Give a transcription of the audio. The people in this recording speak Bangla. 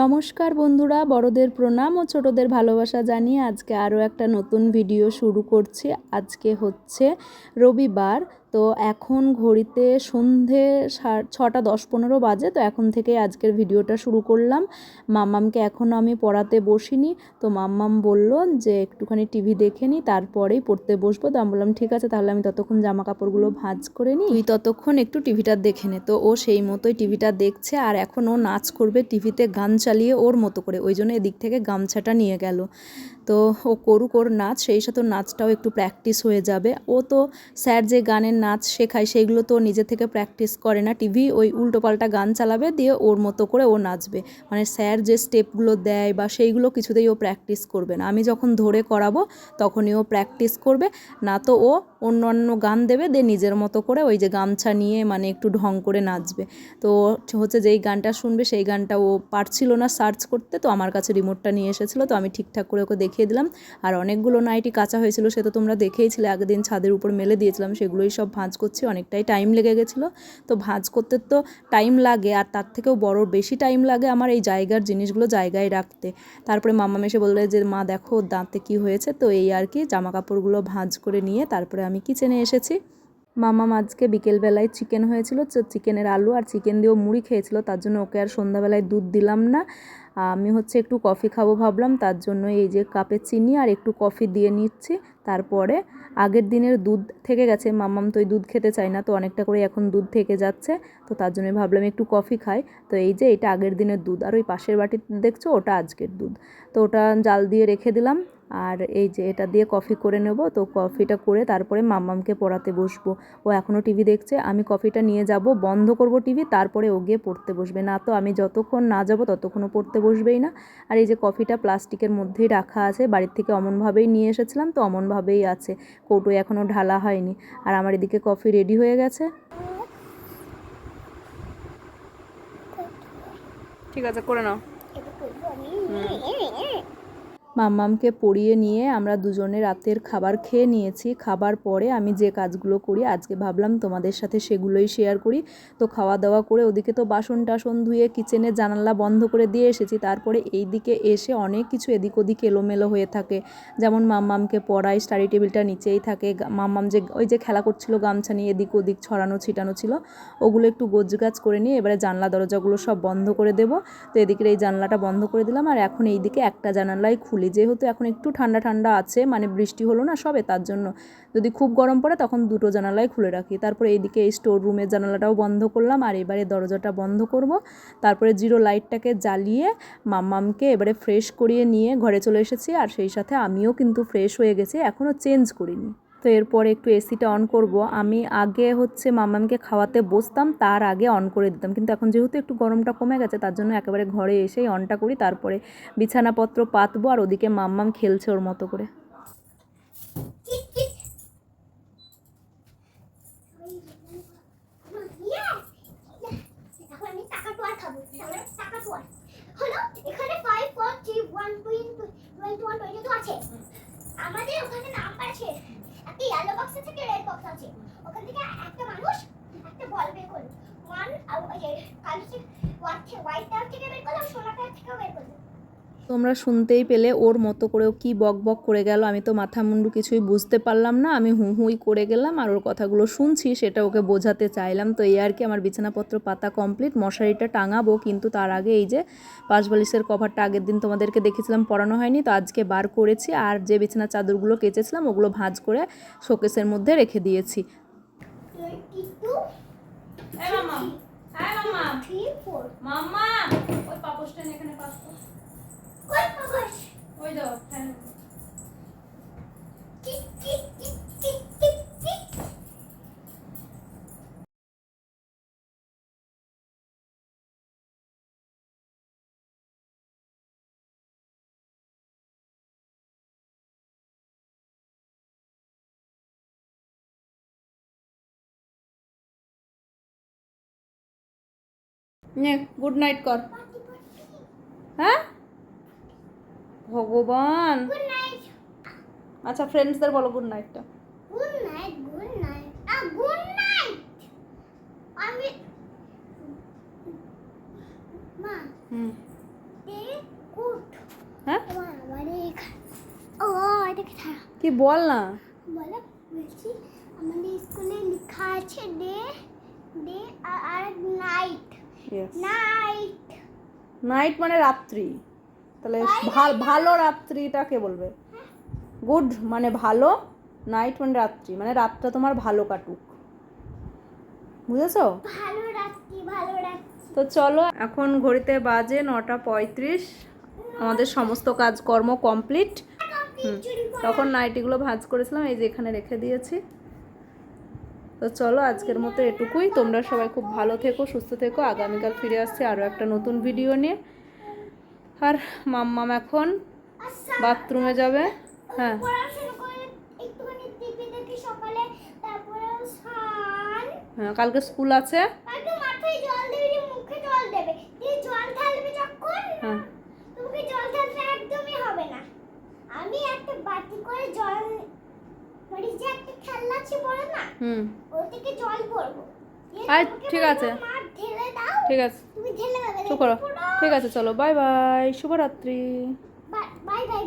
নমস্কার বন্ধুরা, বড়দের প্রণাম ও ছোটদের ভালোবাসা জানিয়ে আজকে আরও একটা নতুন ভিডিও শুরু করছি। আজকে হচ্ছে রবিবার তো এখন ঘড়িতে সন্ধে ছটা দশ পনেরো বাজে, তো এখন থেকে আজকের ভিডিওটা শুরু করলাম। মাম্মামকে এখনও আমি পড়াতে বসিনি, তো মাম্মাম বলল যে একটুখানি টিভি দেখে নিই তারপরেই পড়তে বসবো। তো আমি বললাম, ঠিক আছে, তাহলে আমি ততক্ষণ জামা কাপড়গুলো ভাঁজ করে নিই তুই ততক্ষণ একটু টিভিটা দেখে নে। তো ও সেই মতোই টিভিটা দেখছে, আর এখন ও নাচ করবে টিভিতে গান চালিয়ে ওর মতো করে। ওই জন্য এদিক থেকে গামছাটা নিয়ে গেল। তো ও করুক ওর নাচ, সেই সাথে নাচটাও একটু প্র্যাকটিস হয়ে যাবে। ও তো স্যার যে গানের নাচ শেখায়, সেইগুলো তো নিজে থেকে প্র্যাকটিস করে না। টিভি ওই উল্টোপাল্টা গান চালাবে, দিয়ে ওর মতো করে ও নাচবে। মানে স্যার যে স্টেপগুলো দেয় বা সেইগুলো কিছুতেই ও প্র্যাকটিস করবে না। আমি যখন ধরে করাবো, তখনই ও প্র্যাকটিস করবে। না তো ও অন্য অন্য গান দেবে, দিয়ে নিজের মতো করে ওই যে গামছা নিয়ে মানে একটু ঢং করে নাচবে। তো হচ্ছে যেই গানটা শুনবে, সেই গানটা ও পারছিল না সার্চ করতে, তো আমার কাছে রিমোটটা নিয়ে এসেছিল, তো আমি ঠিকঠাক করে ওকে দেখিয়ে দিলাম। আর অনেকগুলো নাইটি কাঁচা হয়েছিল, সে তো তোমরা দেখেইছিলে আগের দিন ছাদের উপর মেলে দিয়েছিলাম, সেগুলোই সব ভাঁজ করছি, অনেকটাই টাইম লেগে গেছিল। তো ভাঁজ করতে তো টাইম লাগে, আর তার থেকেও বড় বেশি টাইম লাগে আমার এই জায়গার জিনিসগুলো জায়গায় রাখতে। তারপরে মামা এসে বলল যে, মা, দেখো দাঁতে কি হয়েছে? তো এই আর কি জামা কাপড়গুলো ভাঁজ করে নিয়ে তারপরে আমি কিচেনে এসেছি। মামাম আজকে বিকেলবেলায় চিকেন হয়েছিল চিকেনের আলু আর চিকেন দিয়েও মুড়ি খেয়েছিল, তার জন্য ওকে আর সন্ধ্যাবেলায় দুধ দিলাম না। আমি হচ্ছে একটু কফি খাব ভাবলাম, তার জন্য এই যে কাপে চিনি আর একটু কফি দিয়ে নিচ্ছি। তারপরে আগের দিনের দুধ থেকে গেছে, মাম্মাম তো দুধ খেতে চায় না, তো অনেকটা করে এখন দুধ থেকে যাচ্ছে, তো তার জন্য ভাবলাম একটু কফি খাই। তো এই যে এটা আগের দিনের দুধ, আর ওই পাশের বাটিতে দেখছ ওটা আজকের দুধ। তো ওটা জাল দিয়ে রেখে দিলাম আর এই যে এটা দিয়ে কফি করে নেব তো কফিটা করে তারপরে মাম্মামকে পড়াতে বসবো। ও এখনও টিভি দেখছে আমি কফিটা নিয়ে যাব বন্ধ করব টিভি তারপরে ও গিয়ে পড়তে বসবে। না তো আমি যতক্ষণ না যাব ততক্ষণও পড়তে বসবেই না। আর এই যে কফিটা প্লাস্টিকের মধ্যেই রাখা আছে বাড়ির থেকে অমনভাবেই নিয়ে এসেছিলাম তো অমনভাবেই আছে। কৌটোয় এখনও ঢালা হয়নি। আর আমার এদিকে কফি রেডি হয়ে গেছে। ঠিক আছে করে নাও। মাম্মামকে পড়িয়ে নিয়ে আমরা দুজনে রাতের খাবার খেয়ে নিয়েছি। খাবার পরে আমি যে কাজগুলো করি, আজকে ভাবলাম তোমাদের সাথে সেগুলোই শেয়ার করি। তো খাওয়া দাওয়া করে ওদিকে তো বাসন টাসন ধুয়ে কিচেনে জানালা বন্ধ করে দিয়ে এসেছি। তারপরে এই দিকে এসে অনেক কিছু এদিক ওদিক এলোমেলো হয়ে থাকে। যেমন মাম্মামকে পড়াই স্টাডি টেবিলটা নিচেই থাকে। মাম্মাম যে ওই যে খেলা করছিল, গামছা নিয়ে এদিক ওদিক ছড়ানো, ছিটানো ছিল, ওগুলো একটু গোছগাছ করে নিয়ে এবারে জানলা দরজাগুলো সব বন্ধ করে দেবো। তো এদিকের এই জানলাটা বন্ধ করে দিলাম। আর এখন এই দিকে একটা জানালাই খুলি যেহেতু এখন একটু ঠান্ডা ঠান্ডা আছে মানে বৃষ্টি হলো না সবে, তার জন্য যদি খুব গরম পড়ে তখন দুটো জানালাই খুলে রাখি। তারপরে এইদিকে এই স্টোর রুমের জানালাটাও বন্ধ করলাম, আর এবারে দরজাটা বন্ধ করব। তারপরে জিরো লাইটটাকে জ্বালিয়ে মাম্মামকে এবারে ফ্রেশ করিয়ে নিয়ে ঘরে চলে এসেছি, আর সেই সাথে আমিও কিন্তু ফ্রেশ হয়ে গেছি এখনও চেঞ্জ করিনি। তো এরপরে একটু এসিটা অন করব। আমি আগে হচ্ছে মাম্মামকে খাওয়াতে বসতাম, তার আগে অন করে দিতাম। কিন্তু এখন যেহেতু একটু গরমটা কমে গেছে, তার জন্য একেবারে ঘরে এসেই অনটা করি, তারপরে বিছানাপত্র পাতবো আর ওদিকে মাম্মাম খেলছে ওর মতো করে। আমাদের ওখানে নাম্বার আছে। একটা ইয়েলো বক্স আছে, একটা রেড বক্স আছে। ওখান থেকে একটা মানুষ একটা বল বের করল। ওয়ান কালো হোয়াইট থেকে বের করলাম সোনা টার থেকেও বের করল তোমরা শুনতেই পেলে ওর মতো করেও কি বক বক করে গেল আমি তো মাথা মুন্ডু কিছুই বুঝতে পারলাম না আমি হুঁ হুঁই করে গেলাম আর ওর কথাগুলো শুনছি সেটা ওকে বোঝাতে চাইলাম। তো এই আর কি আমার বিছানাপত্র পাতা কমপ্লিট মশারিটা টাঙাবো কিন্তু তার আগে এই যে পাশবালিশের কভারটা আগের দিন তোমাদেরকে দেখেছিলাম পরানো হয়নি তো আজকে বার করেছি আর যে বিছানার চাদরগুলো কেচেছিলাম ওগুলো ভাঁজ করে শোকেসের মধ্যে রেখে দিয়েছি। মাম্মা ওই পাপোশটা এখানে পাস নে গুড নাইট কর হ্যাঁ ভগবান। আচ্ছা ফ্রেন্ডসদের বলো good নাইটটা good night good night good মা হুম। হ্যাঁ? ও কি বল না। আমাদের স্কুলে লেখা আছে ডে ডে আর নাইট। নাইট। নাইট মানে রাত্রি। তাহলে ভালো ভালো রাত্রিটাকে বলবে। গুড মানে ভালো নাইট মানে রাত্রি মানে রাতটা তোমার ভালো কাটুক। বুঝেছ? ভালো রাত্রি ভালো রাত্রি। তো চলো এখন ঘড়িতে বাজে নটা পঁয়ত্রিশ। আমাদের সমস্ত কাজকর্ম কমপ্লিট তখন নাইটিগুলো ভাঁজ করেছিলাম এই যে এখানে রেখে দিয়েছি। তো চলো আজকের মতো এটুকুই। তোমরা সবাই খুব ভালো থেকো সুস্থ থেকো। আগামীকাল ফিরে আসছে আরও একটা নতুন ভিডিও নিয়ে। আর মাম্মাম এখন আচ্ছা বাথরুমে যাবে। হ্যাঁ। হ্যাঁ কালকে স্কুল আছে। হ্যাঁ। আমি একটা বাটি করে জল মানে যে একটা খেলনা আছে বড় না হুম। ও থেকে জল ভরবো। আয়, ঠিক আছে। ঠিক আছে। চুপ করো। ঠিক আছে চলো বাই বাই শুভরাত্রি। Bye bye